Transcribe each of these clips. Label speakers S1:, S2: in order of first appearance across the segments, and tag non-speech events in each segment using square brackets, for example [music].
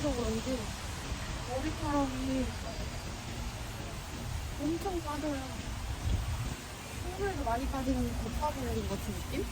S1: 그래서 그런지 머리카락이 엄청 빠져요. 평소에도 많이 빠지는 겉바지 내린 것 같은 느낌?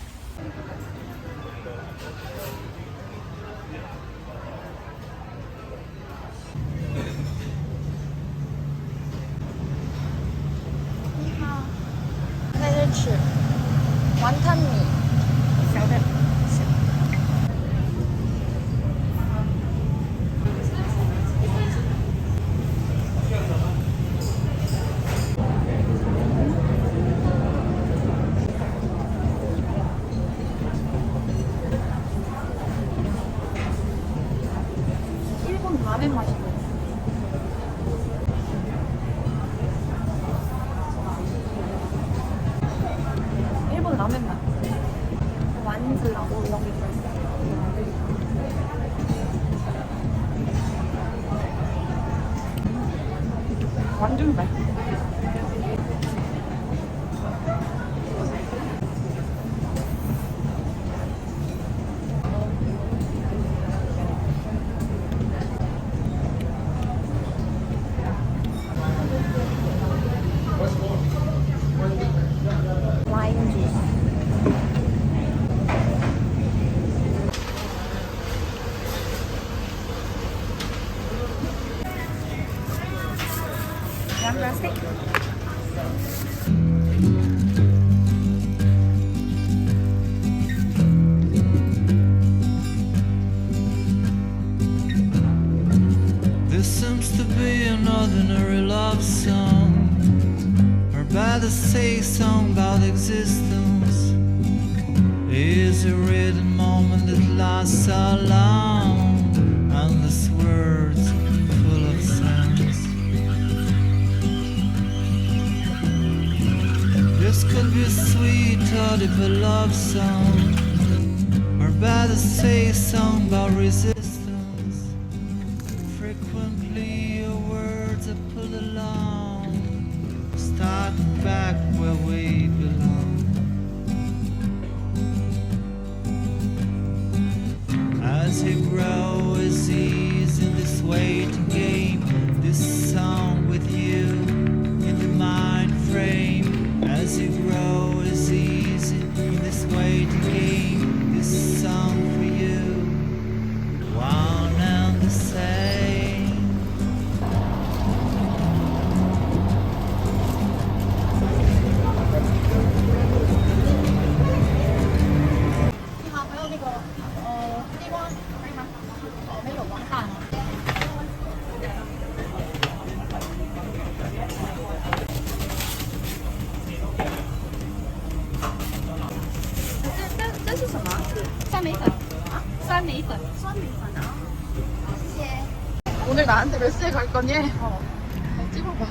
S2: Seems to be an ordinary love song, or better say, song about existence. Is a written moment that lasts so long, endless words full of sense. This could be a sweet or love song, or better say, song about resistance. Start back where we belong. As he grows,
S3: 거니? 어. 찍어봐.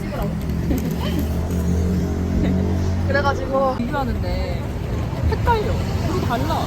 S3: 찍으라고? [laughs] 그래가지고
S1: 비교하는데 헷갈려. 너무 달라.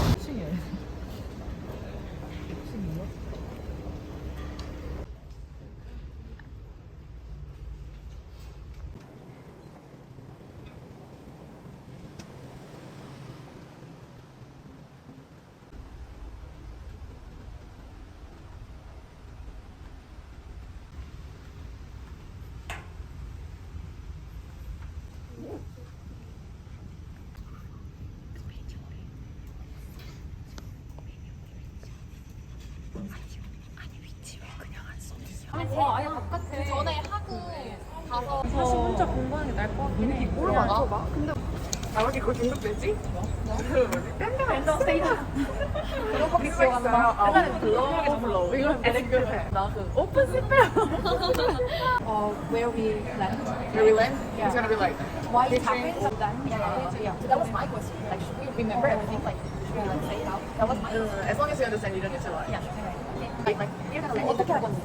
S1: 층에. 사실 혼자 공부하는 게 나을 것 같긴 해.
S3: 뭘 맞춰봐. 근데 아 여기 그거 등록되지? 랜덤 스테이지. 그런 거 있어요. 옛날에 블로우에서 블로우. 이건 에렉트해. 나그 오픈 스펠.
S4: uh, where we land.
S3: Where we land? It's gonna be like
S4: Why it happened? Then, yeah, yeah. So that was my question. Like, should we remember everything? Like, should we like say it out? That was my.
S3: as long as you understand you don't need to lie.
S4: Yeah. Like, like, 어떻게 할 건지.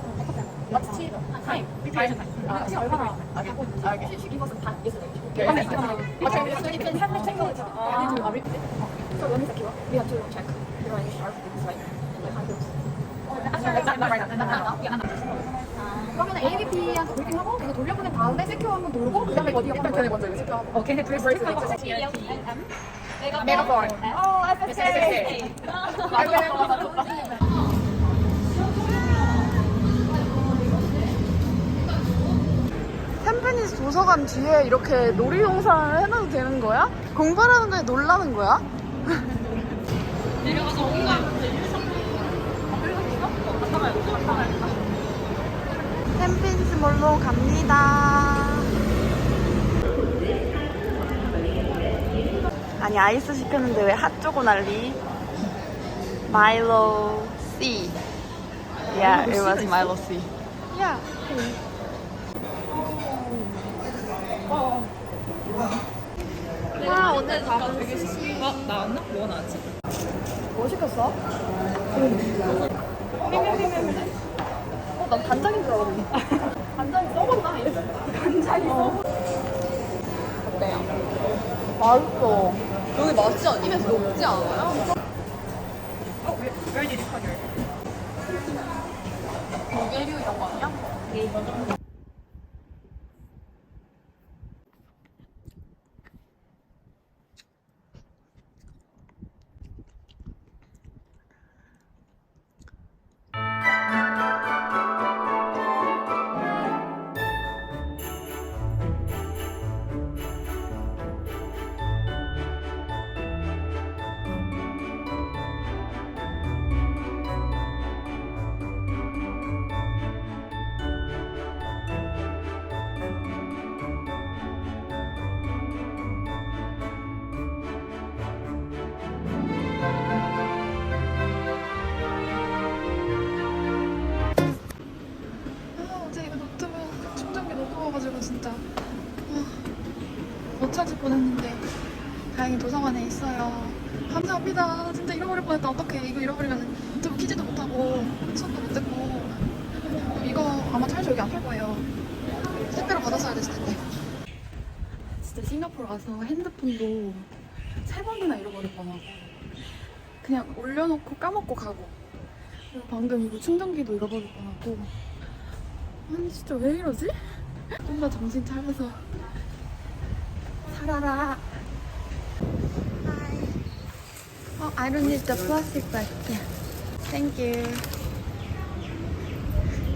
S1: 그러면 AVP한테 브리핑하고 이거 돌려보낸 다음에 세큐어 한번 돌고 그 다음에 어디가
S3: 일단 걔네 먼저 이거 체크하고.
S1: 어, 걔네 둘이 브레이크
S3: 메가폰.
S1: 어, SSK.
S5: 템페니스 도서관 뒤에 이렇게 놀이동산을 해놔도 되는 거야? 공부하는 거에 놀라는 거야? 템페니스 몰로 갑니다. 아니 아이스 시켰는데 왜 핫초코 난리? 마일로 C. Yeah, it was Milo C. Yeah. 와 오늘 밥은 스시.
S3: 어 나왔나? 뭐가 나왔지?
S5: 뭐 시켰어? 어, 난 간장인 줄 알았는데. [laughs] 간장이 썩었나? 이랬어. 간장이 썩었어. 어때요? 맛있어. 여기 맛이 안 입에서 녹지 않아요?
S3: 어 왜? Where did?
S5: 조개류 이런 거 아니야?
S1: 감사합니다. 진짜 잃어버릴 뻔했다. 어떡해. 이거 잃어버리면 노트북 키지도 못하고 수업도 못 듣고 이거 아마 차에서 여기 안 팔 거예요. 택배로 받았어야 됐을 텐데. 진짜 싱가포르 와서 핸드폰도 세 번이나 잃어버릴 뻔하고 그냥 올려놓고 까먹고 가고 그리고 방금 이거 충전기도 잃어버릴 뻔하고 아니 진짜 왜 이러지? [laughs] 좀 더 정신 차려서 살아라. 어, I don't need the plastic bag. Yeah. Thank you.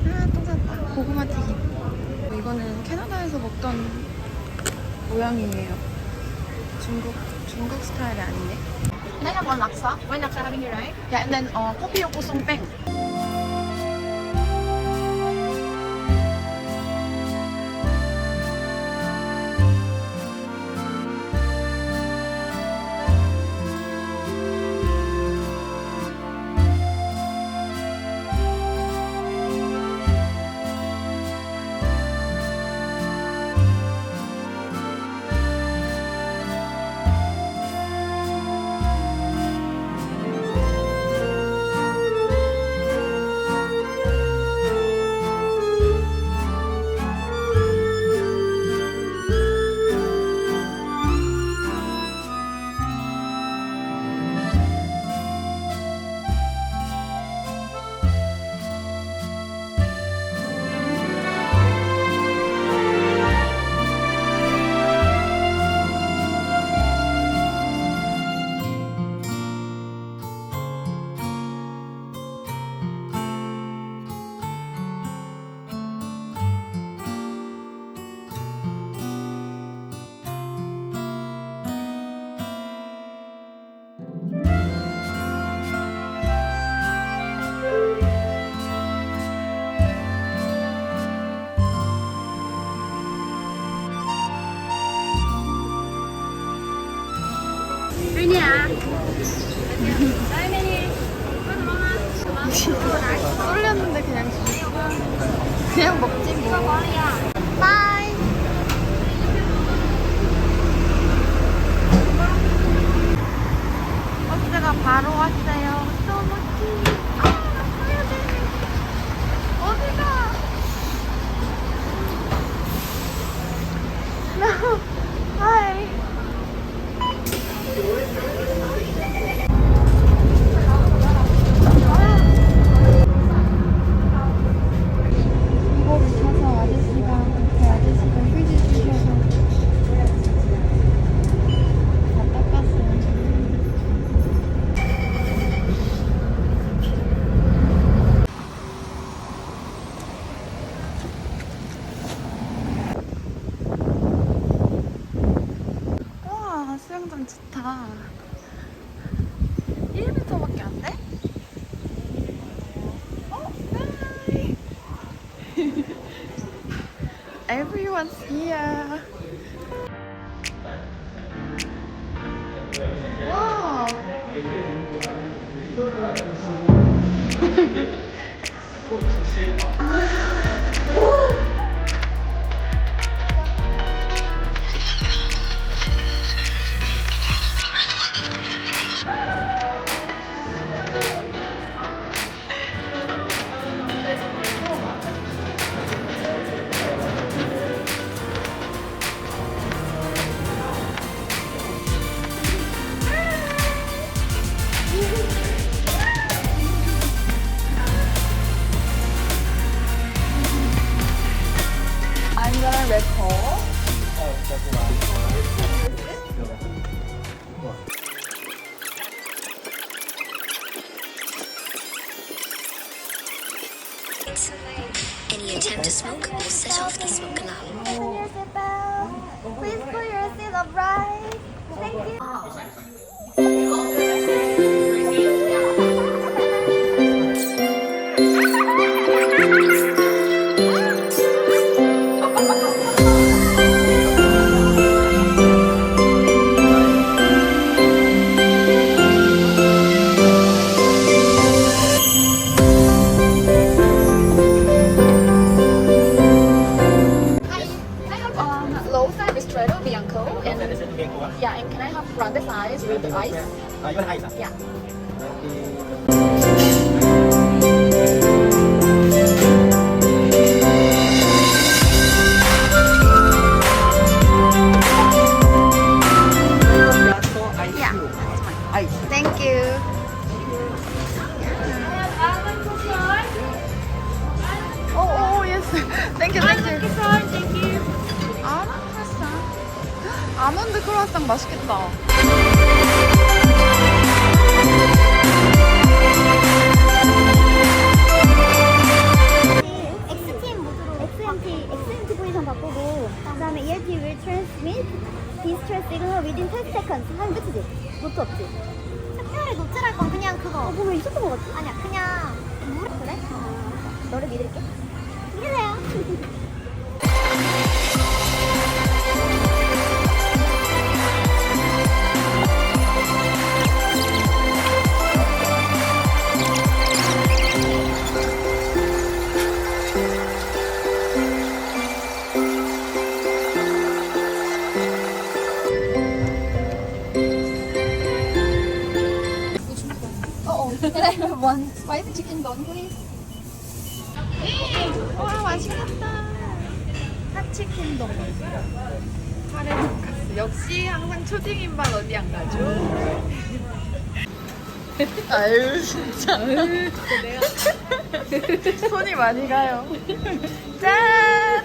S1: 아, 또 샀다. 고구마 튀김. 이거는 캐나다에서 먹던 모양이에요. 중국 중국 스타일이 아니네. Can I have one laksa? One laksa having here, right? Yeah, and then uh, kopi
S5: 来美女。喝什么
S1: 吗什么 좋다. 1m밖에 안 돼? 어, hi. Everyone's here.
S6: Smoke will set off the smoke alarm.
S4: your seatbelt. Please put your seat upright. Thank you.
S1: Size with ice?
S7: Uh, you want ice? ah?
S1: Yeah. Yeah.
S7: Ice.
S1: Thank you. Oh, oh, yes. Thank you, thank you. 아몬드 크로아상 맛있겠다. One spicy chicken bun, please? 와, 맛있겠다. 핫치킨 동. 카레 돈가스. 역시 항상 초딩인반 어디 안 가죠? [laughs] 아유, 진짜. [laughs] 손이 많이 가요. [laughs] 짠!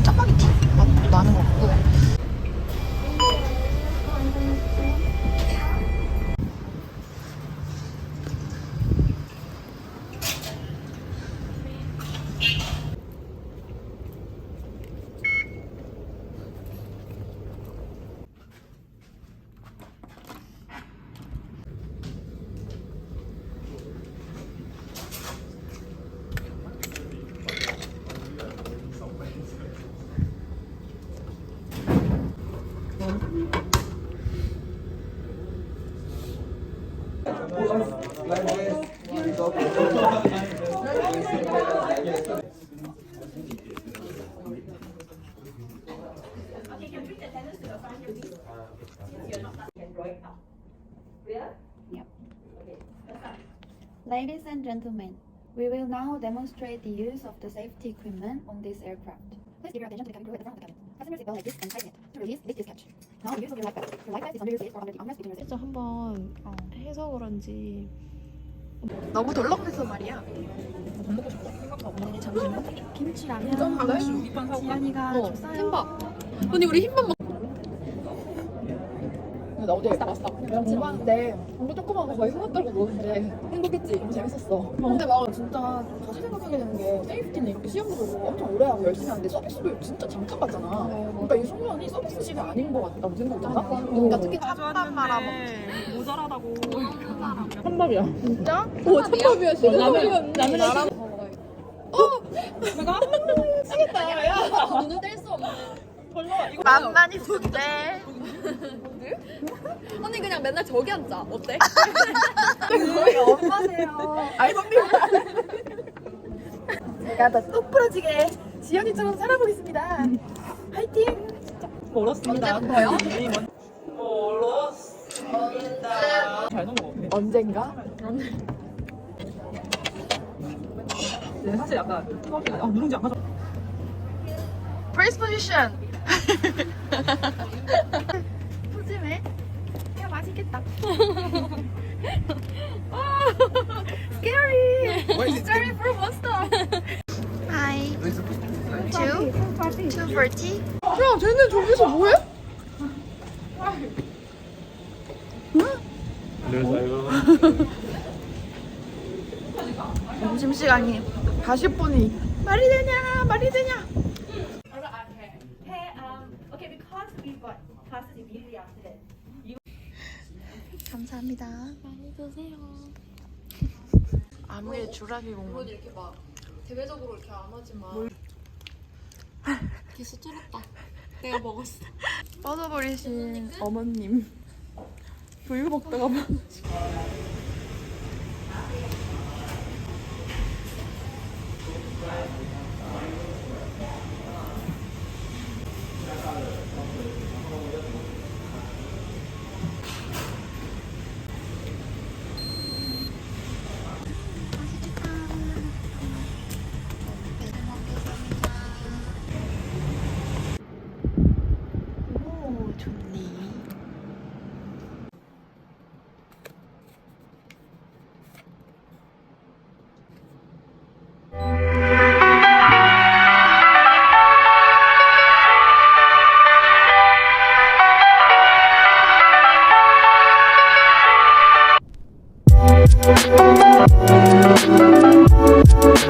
S1: 나는 것 같고. 짜파게티 맛도 나는 것 같고.
S5: Ladies and gentlemen, we will now demonstrate the use of the safety equipment on this aircraft. Please give your attention to the cabin crew at the front of the cabin. Fasten your seatbelt like this and tighten it. To release, lift this catch. Now the use of your life vest. Your life vest is under your seat or under the armrest between your seats.
S1: 진짜 한번 해서 그런지 너무 덜렁대서 말이야.
S5: 김치라면 지연이가
S1: 어, 흰밥. 언니 우리 흰밥 먹. 나 어제 맛있다 맛있다. 그냥 집안인데 우리 조그만 거 이거 떨고 노는데 행복했지. 너무 재밌었어. 근데 막 진짜 다시 생각하게 되는 게 세이프티는 이렇게 시험도 보고 엄청 오래 하고 열심히 하는데 서비스도 진짜 잠깐 받잖아. 그러니까 이 순간이 서비스시가 아닌 것 같다고 생각했나? 그러니까 특히 찬밥 말아먹.
S3: 모자라다고.
S1: 찬밥이야. 진짜? 오 찬밥이야. 진짜. 라면 라면. [laughs]
S5: 만만히 좋대. [laughs]
S1: 언니 그냥 맨날 저기 앉자. 어때?
S5: 거의 엄마세요.
S1: 아이 선배.
S5: 제가 더 똑 부러지게 지연이처럼 살아보겠습니다. 화이팅!
S3: 멀었습니다.
S1: 언제부터요?
S3: 잘 넣은 거 같아.
S1: 언젠가?
S3: 근데 사실 약간 아 누룽지 안 가져.
S1: Praise position.
S5: 푸짐해. 야 맛있겠다.
S1: Scary. Scary for monster.
S5: Hi. Two. Two for tea.
S1: 야, 쟤네 저기서 뭐해? 점심시간이 40분이 말이 되냐 말이 되냐
S5: 감사합니다. 많이 드세요.
S1: 아무의 주라기 공원
S5: 이렇게 막 대외적으로 이렇게 안 하지만 계속 쫄았다. [laughs] 내가 먹었어.
S1: 빠져버리신 어머님 두유 먹다가 막 [laughs]